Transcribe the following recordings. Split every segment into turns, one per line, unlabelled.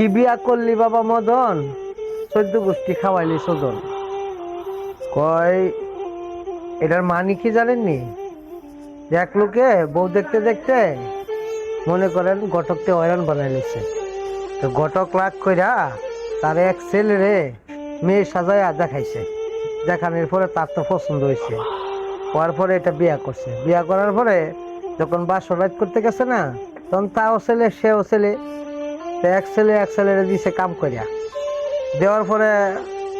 কি বিয়া করলি বাবা মদন? চোদ্দ গোষ্ঠী খাওয়াইলি সদন। কয়, এটার মানি কি জানেননি? এক লোকে বউ দেখতে দেখতে মনে করেন ঘটককে হয়রান বানাই লিছে তো ঘটক লাগ কইরা তার এক ছেলেরে মেয়ে সাজায় দেখাইছে। দেখানোর পরে তার তো পছন্দ হয়েছে হওয়ার পরে এটা বিয়া করছে। বিয়া করার পরে যখন রাত করতে গেছে না, তখন তাও ছেলে, সেও ছেলে। তো এক ছেলে এক ছেলেরে দিছে কাম করিয়া দেওয়ার পরে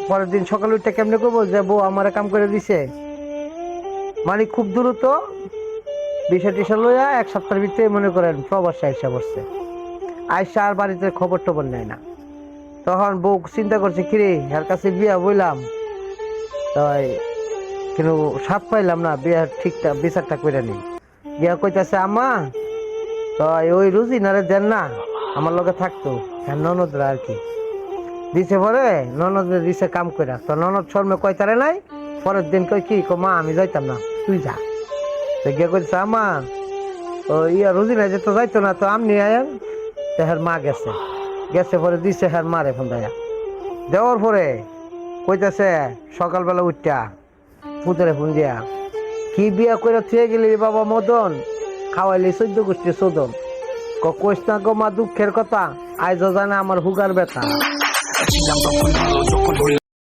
পরের দিন সকালে উঠে কেমনে করব? যে বউ আমারে কাম করে দিছে। মানে খুব দ্রুত বিষয় টিসা লইয়া এক সপ্তাহের ভিতরে মনে করেন প্রবাসে আইসা বসছে আইসা আর বাড়িতে খবর টবর নেয় না। তখন বউ চিন্তা করছে, কিরে, এর কাছে বিয়া বইলাম। তাই কিন্তু সাপ পাইলাম না, বিয়ার ঠিকঠাক বিচারটা করে নি বিয়া কইতাছে আমা তো ওই রুজিনারে দেন না। আমার লগে থাকতো। হ্যাঁ ননদরা আর কি। দিছে পরে ননদ দিছে কাম কইরা। তো ননদ শর্মে কইতারে নাই, পরের দিন কই কি কো মা, আমি যাইতাম না, তুই যা। তো গিয়ে কইছে আমা ও ইয়া রুজিনা যে তো যাইতো না, তো আমনি আয়েন তো হের মা গেছে। গেছে পরে দিছে হের মারে ফোন দেয়া। দেওয়ার পরে কইতাছে, সকালবেলা উঠটা পুতরে ফোন দিয়া। কি বিয়া করে থুয়ে গেলি বাবা মদন? খাওয়াইলি চোদ্দ গোষ্ঠী চোদন। কইস গো মা দুঃখের কথা? আইজো জানে আমার হুগার ব্যথা।